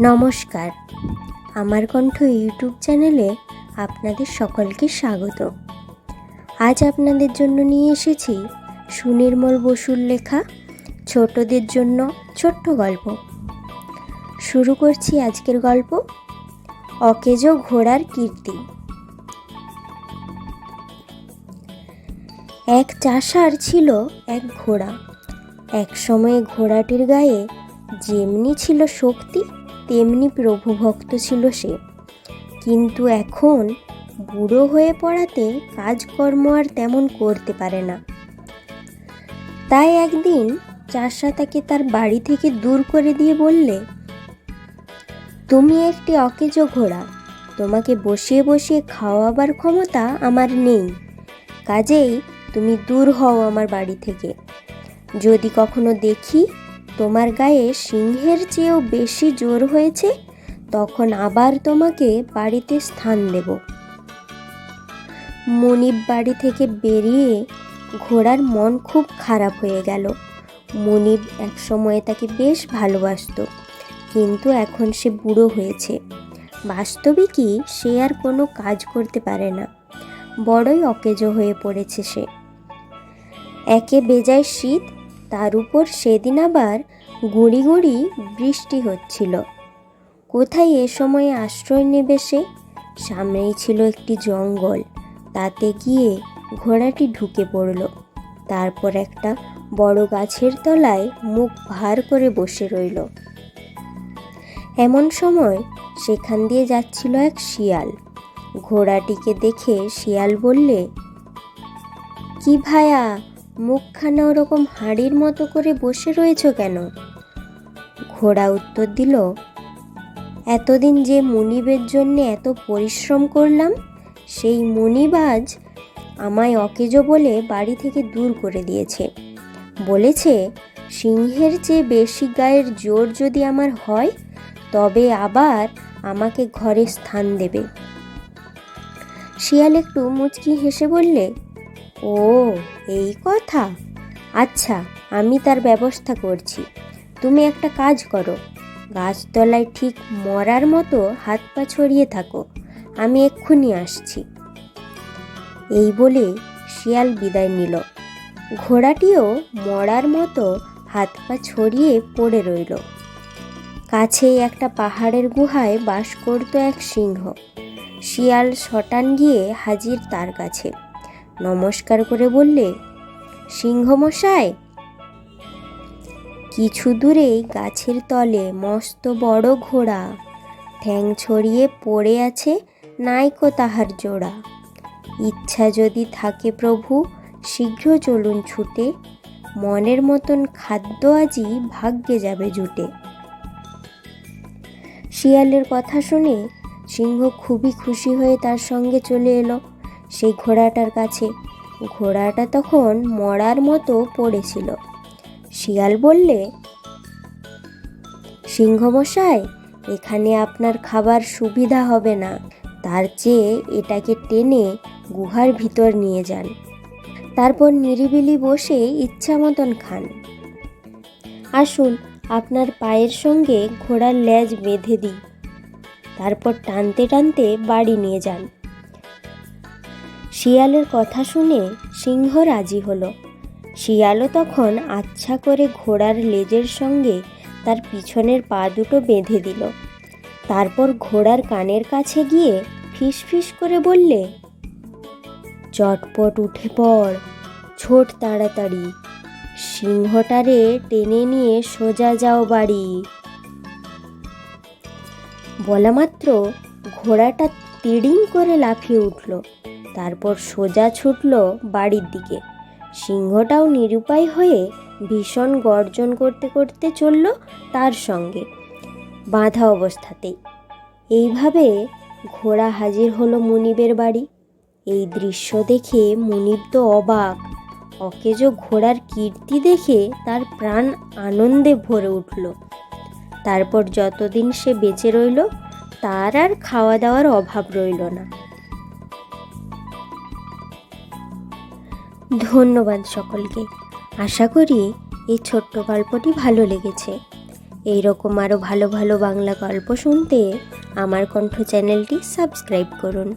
নমস্কার। আমার কণ্ঠ ইউটিউব চ্যানেলে আপনাদের সকলকে স্বাগত। আজ আপনাদের জন্য নিয়ে এসেছি সুনির্মল বসুর লেখা ছোটদের জন্য ছোট্ট গল্প। শুরু করছি আজকের গল্প, অকেজো ঘোড়ার কীর্তি। এক চাষার ছিল এক ঘোড়া। এক সময়ে ঘোড়াটির গায়ে যেমনি ছিল শক্তি তেমনি প্রভুভক্ত ছিল সে। কিন্তু এখন বুড়ো হয়ে পড়াতে কাজকর্ম আর তেমন করতে পারে না। তাই একদিন চাষা তাকে তার বাড়ি থেকে দূর করে দিয়ে বললে, তুমি একটি অকেজো ঘোড়া, তোমাকে বসিয়ে বসিয়ে খাওয়াবার ক্ষমতা আমার নেই। কাজেই তুমি দূর হও আমার বাড়ি থেকে। যদি কখনো দেখি তোমার গায়ে সিংহের চেয়েও বেশি জোর হয়েছে, তখন আবার তোমাকে বাড়িতে স্থান দেব। মনিব বাড়ি থেকে বেরিয়ে ঘোড়ার মন খুব খারাপ হয়ে গেল। মনিব এক সময় তাকে বেশ ভালোবাসতো, কিন্তু এখন সে বুড়ো হয়েছে। বাস্তবিকই সে আর কোনো কাজ করতে পারে না। বড়ই অকেজো হয়ে পড়েছে সে। একে বেজায় শীত তার উপর সেদিন আবার গুঁড়ি গুঁড়ি বৃষ্টি হচ্ছিল। কোথায় এ সময়ে আশ্রয় নেবে সে? সামনেই ছিল একটি জঙ্গল। তাতে গিয়ে ঘোড়াটি ঢুকে পড়ল। তারপর একটা বড় গাছের তলায় মুখ ভার করে বসে রইল। এমন সময় সেখান দিয়ে যাচ্ছিল এক শিয়াল। ঘোড়াটিকে দেখে শিয়াল বললে, কি ভায়া মুখখানা ওরকম হাড়ির মতো করে বসে রয়েছ কেন? ঘোড়া উত্তর দিল, এতদিন যে মনিবের জন্যে এত পরিশ্রম করলাম, সেই মনিবাজ আমায় অকেজো বলে বাড়ি থেকে দূর করে দিয়েছে। বলেছে, সিংহের চেয়ে বেশি গায়ের জোর যদি আমার হয়, তবে আবার আমাকে ঘরে স্থান দেবে। শিয়াল একটু মুচকি হেসে বললে ও, এই কথা? আচ্ছা আমি তার ব্যবস্থা করছি। তুমি একটা কাজ করো। গাছতলায় ঠিক মরার মতো হাত পা ছড়িয়ে থাকো। আমি এক্ষুনি আসছি। এই বলে শিয়াল বিদায় নিল। ঘোড়াটিও মরার মতো হাত পা ছড়িয়ে পড়ে রইল। কাছেই একটা পাহাড়ের গুহায় বাস করত এক সিংহ। শিয়াল শটান গিয়ে হাজির তার কাছে। নমস্কার করে বললে, সিংহমশাই, কিছু দূরেই গাছের তলে মস্ত বড় ঘোড়া। ঠ্যাং ছড়িয়ে পড়ে আছে নাইকো তাহার জোড়া। ইচ্ছা যদি থাকে প্রভু, শীঘ্র চলুন ছুটে। মনের মতন খাদ্য আজই ভাগ্যে যাবে জুটে। শিয়ালের কথা শুনে সিংহ খুবই খুশি হয়ে তার সঙ্গে চলে এলো। সেই ঘোড়াটার কাছে। ঘোড়াটা তখন মরার মতো পড়েছিল। শিয়াল বললে, সিংহমশাই, এখানে আপনার খাবার সুবিধা হবে না। তার চেয়ে এটাকে টেনে গুহার ভিতর নিয়ে যান। তারপর নিরিবিলি বসে ইচ্ছা মতন খান। আসুন, আপনার পায়ের সঙ্গে ঘোড়ার লেজ বেঁধে দিই। তারপর টানতে টানতে বাড়ি নিয়ে যান। শিয়ালের কথা শুনে সিংহ রাজি হলো। শিয়ালও তখন আচ্ছা করে ঘোড়ার লেজের সঙ্গে তার পিছনের পা দুটো বেঁধে দিল। তারপর ঘোড়ার কানের কাছে গিয়ে ফিস করে বললে, চটপট উঠে পড়, ছোট তাড়াতাড়ি। সিংহটারে টেনে নিয়ে সোজা যাও বাড়ি। বলা মাত্র ঘোড়াটা তিড়িং করে লাফিয়ে উঠল। তারপর সোজা ছুটল বাড়ির দিকে। সিংহটাও নিরুপায় হয়ে ভীষণ গর্জন করতে করতে চলল তার সঙ্গে বাঁধা অবস্থাতেই। এইভাবে ঘোড়া হাজির হলো মুনিবের বাড়ি। এই দৃশ্য দেখে মুনিব তো অবাক। অকেজো ঘোড়ার কীর্তি দেখে তার প্রাণ আনন্দে ভরে উঠল। তারপর যতদিন সে বেঁচে রইল, তার আর খাওয়া দাওয়ার অভাব রইল না। ধন্যবাদ সকলকে। আশা করি এই ছোট্ট গল্পটি ভালো লেগেছে। এই রকম আরও ভালো ভালো বাংলা গল্প শুনতে আমার কণ্ঠ চ্যানেলটি সাবস্ক্রাইব করুন।